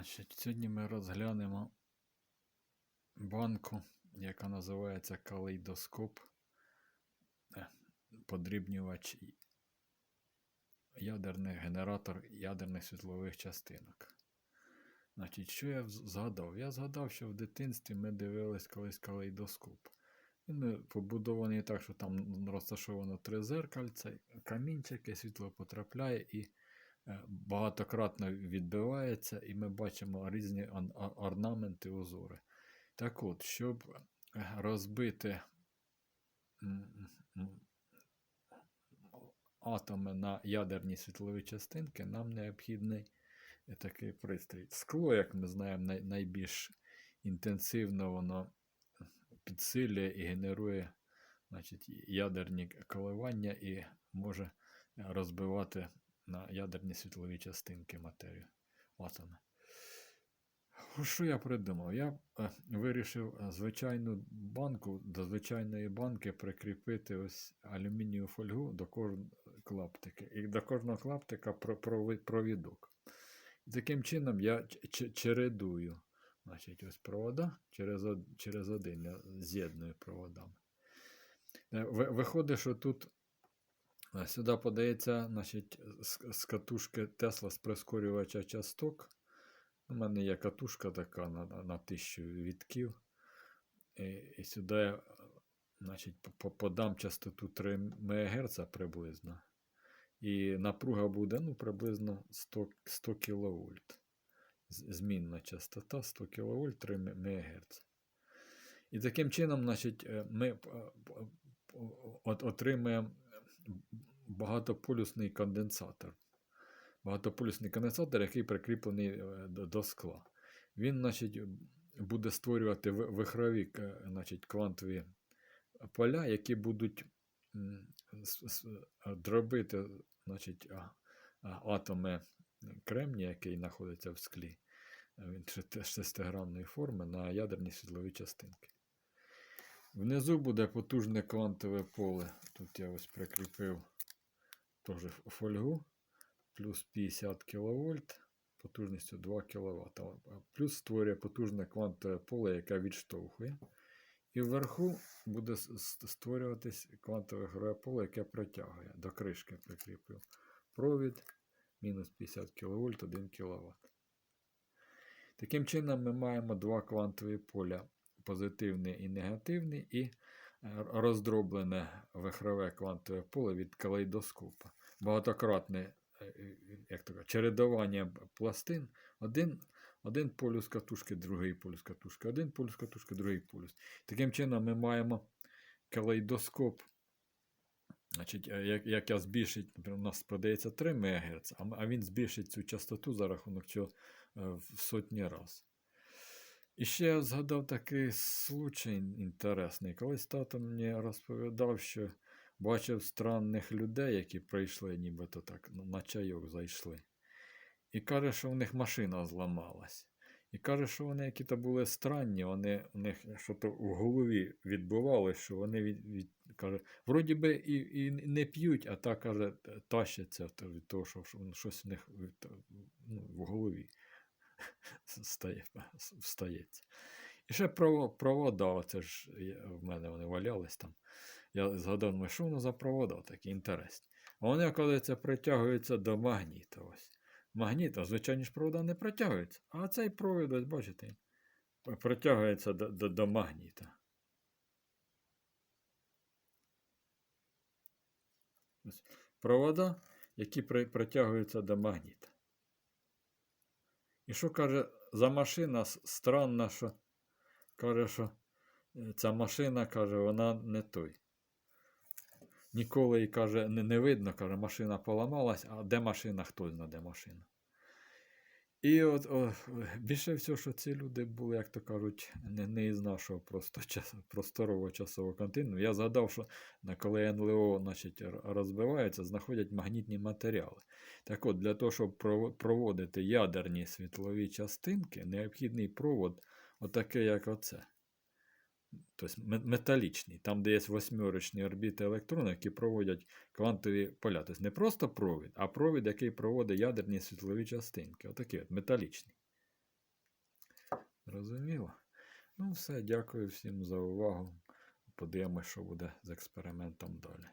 Значить, сьогодні ми розглянемо банку, яка називається калейдоскоп, е, подрібнювач ядерний генератор ядерних світлових частинок. Значить, що я згадав? Я згадав, що в дитинстві ми дивились колись калейдоскоп. Він е, побудований так, що там розташовано три зеркальця, камінчики, світло потрапляє і багатократно відбивається, і ми бачимо різні орнаменти, узори. Так от, щоб е, розбити атоми на ядерні світлові частинки, нам необхідний е, такий пристрій. Скло, як ми знаємо, найбільш інтенсивно воно підсилює і генерує значить, ядерні коливання і може розбивати на ядерні світлові частинки матерію атоми. Що я придумав? Я е, вирішив е, звичайну банку до звичайної банки прикріпити ось алюмінієву фольгу до кожного клаптика. І до кожного клаптика провідок. Таким чином я чередую значить, ось провода через, через один я з'єдную проводами. Е, Виходить, що тут сюди подається значить, з, катушки Тесла з прискорювача часток. У мене є катушка така на, на, на 1000 вітків. І, і сюди я е, значить, по- по- подам частоту 3 МГц приблизно. І напруга буде ну, приблизно 100, 100 кВт. Змінна частота 100 кВт 3 МГц. І таким чином, значить, е, ми е, отримаємо багатополюсний конденсатор. Багатополюсний конденсатор, який прикріплений е, до, скла. Він, значить, буде створювати вихрові значить, квантові поля, які будуть дробити значить, атоми кремнія, який знаходиться в склі. Він шестигранної форми на ядерні світлові частинки. Внизу буде потужне квантове поле. Тут я ось прикріпив теж фольгу, плюс 50 кВт, потужністю 2 кВт. Плюс створює потужне квантове поле, яке відштовхує. І вверху буде створюватись квантове грове поле, яке протягує. До кришки прикріплю. Провід мінус 50 кВт, 1 кВт. Таким чином, ми маємо два квантові поля позитивний і негативний, і роздроблене вихрове квантове поле від калейдоскопа. Багатократне е, е, як то чередування пластин. Один, один полюс катушки, другий полюс катушки, один полюс катушки, другий полюс. Таким чином, ми маємо калейдоскоп. Значить, е, як, як я збільшить, наприклад, у нас продається 3 МГц, а, він збільшить цю частоту за рахунок цього в сотні разів. І ще я згадав такий случай інтересний. Колись тато мені розповідав, що бачив странних людей, які прийшли, нібито так ну, на чайок зайшли. І каже, що в них машина зламалась. І каже, що вони які-то були странні, вони, у них щось в голові відбувалося, що вони від, від, каже, вроді би і, і не п'ють, а так каже, тащаться від того, що що щось в них ну, в голові встається. І ще провода, оце ж в мене вони валялись там. Я згадав, що за провода такі інтересні. А вони, оказується, притягуються до магніта. Ось. Магніта, звичайні ж провода не притягуються. А цей провід, ось бачите, притягується до, до, до магніта. Ось. Провода, які при, притягуються до магніта. І що каже, за машина странна, що каже, що е, ця машина, каже, вона не той. Ніколи каже, не видно, каже, машина поламалась, а де машина, хто знає, де машина. І от о, більше всього, що ці люди були, як то кажуть, не, не із нашого просто час, просторового часового контину. Я згадав, що на- коли НЛО значить, розбивається, знаходять магнітні матеріали. Так от, для того, щоб проводити ядерні світлові частинки, необхідний провод, отакий, як оце. Тобто металічний, там, де є восьмерочні орбіти електронів, які проводять квантові поля. Тобто не просто провід, а провід, який проводить ядерні світлові частинки. Отакий от металічний. Розуміло? Ну, все, дякую всім за увагу. Подивимося, що буде з експериментом далі.